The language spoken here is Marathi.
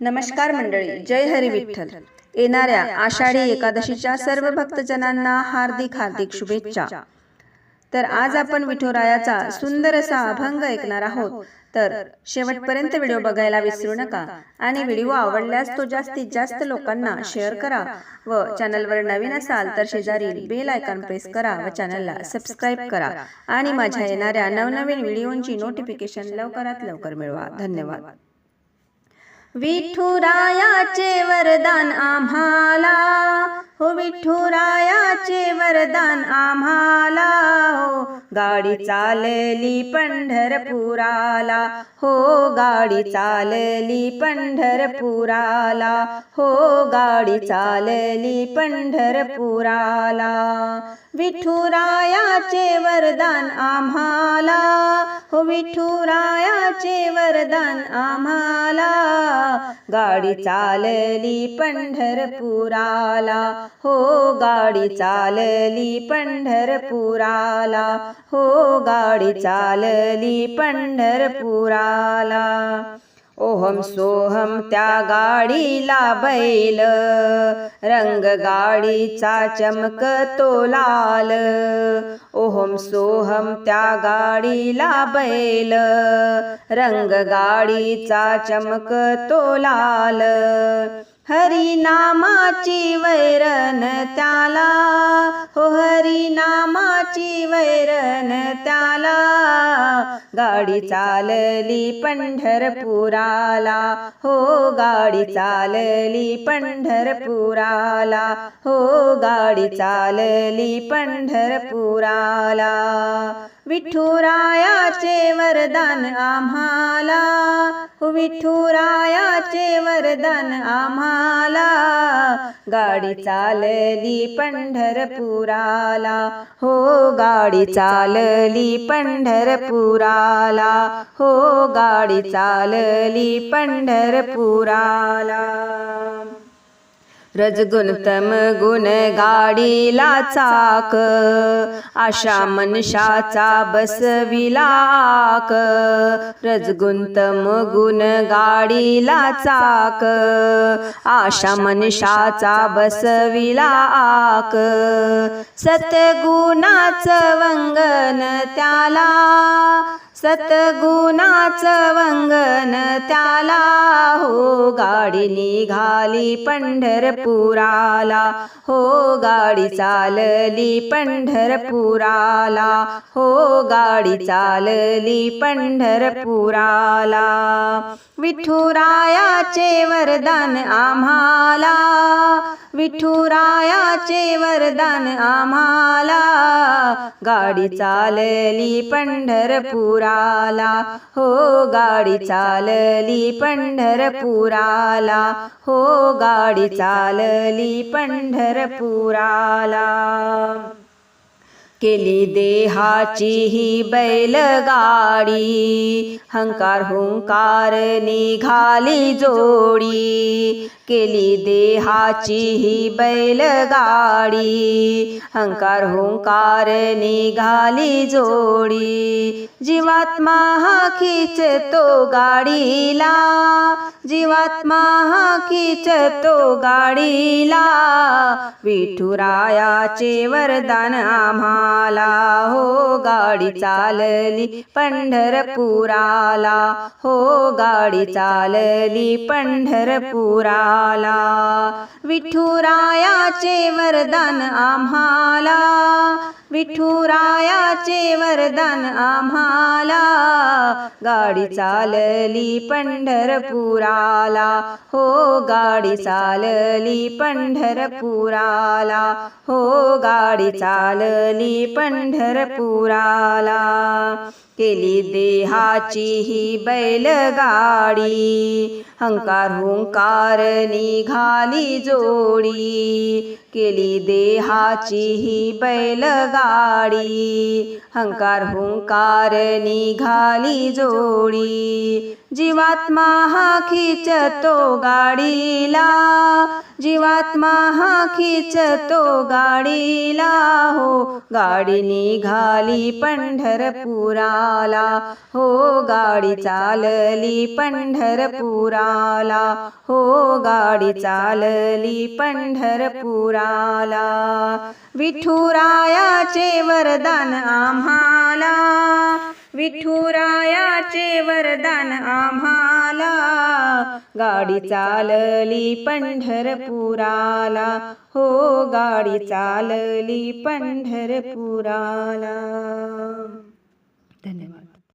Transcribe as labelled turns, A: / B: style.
A: नमस्कार मंडळी जय हरी विठ्ठल. येणाऱ्या आषाढी एकादशीच्या सर्व भक्तजनांना हार्दिक हार्दिक शुभेच्छा. तर आज आपण विठुरायाचा सुंदर असा अभंग ऐकणार आहोत. तर शेवटपर्यंत व्हिडिओ बघायला विसरू नका. आणि व्हिडिओ आवडल्यास तो जास्तीत जास्त लोकांना शेअर करा. व चॅनलवर नवीन असाल तर शेजारी बेल आयकॉन प्रेस करा व चॅनलला सबस्क्राईब करा. आणि माझ्या येणाऱ्या नवनवीन व्हिडिओंची नोटिफिकेशन लवकरात लवकर. मिळवा धन्यवाद विठुरायाचे वरदान आम्हाला. हो विठुरायाचे वरदान आम्हाला. हो गाडी चालली पंढरपुराला. हो गाडी चालली पंढरपुराला. हो गाडी चालली पंढरपुराला. विठुरायाचे वरदान आम्हाला. हो विठुरायाचे वरदान आम्हाला. गाडी चालली पंढरपुराला. हो गाडी चालली पंढरपुराला. हो गाडी चालली पंढरपुराला. ओहम सोहम त्या गाडीला बैल रंग गाडीचा चमकतो लाल. ओहम सोहम त्या गाडीला बैल रंग गाडीचा चमकतो लाल. हरिनामाची वैरण त्याला. हो हरिनामाची वैरण त्याला. गाडी चालली पंढरपुराला. हो गाडी चालली पंढरपुराला. हो गाडी चालली पंढरपुराला. विठुरायाचे वरदान आम्हाला. विठुरायाचे वरदान आम्हाला. गाडी चालली पंढरपुराला. हो गाडी चालली पंढरपुराला. हो गाडी चालली पंढरपुराला. रजगुण तम गुण गाडीला चाक आशा मनशाचा बसविलाक रजगुण तम गुण गाडीला चाक आशा मनशाचा बसविलाक सतगुणाच वंगन त्याला सतगुणाच वंगन त्याला. हो गाडी निघाली पंढरपुराला. हो गाडी चालली पंढरपुराला. हो गाडी चालली पंढरपुराला. विठुरायाचे वरदान आम्हाला. विठुरायाचे वरदान आम्हाला. गाडी चालली पंढरपुराला. हो गाडी चालली पंढरपुराला. हो गाडी चालली पंढरपुराला. केली देहाची ही बैलगाडी. हंकार हुंकार निघाली जोडी. केली देहाची ही बैलगाडी. हंकार हुंकार निघाली जोडी. जीवात्मा हा खिचतो गाडीला. जीवात्मा हा खिचतो गाडीला. विठुरायाचे वरदान आम्हाला हो गाडी चालली पंढरपुराला. हो गाडी चालली पंढरपुराला. विठुरायाचे वरदान आम्हाला. विठुरायाचे वरदान आम्हाला. गाडी चालली पंढरपुराला. हो गाडी चालली पंढरपुराला. हो गाडी चालली पंढरपुराला. केली देहाची ही बैलगाडी. हंकार हुंकार निघाली जोडी. केली देहाची ही बैलगाडी. हंकार हुंकार निघाली जोडी. जीवात्मा हा खिचतो गाडीला. जीवात्मा हा खिचतो गाडीला. हो गाडी निघाली पंढरपुराला. हो गाडी चालली पंढरपुराला. हो गाडी चालली पंढरपुराला. विठुरायाचे वरदान आम्हाला. विठुरायाचे वरदान आम्हाला. गाडी चालली पंढरपुराला. हो गाडी चालली पंढरपुराला. धन्यवाद.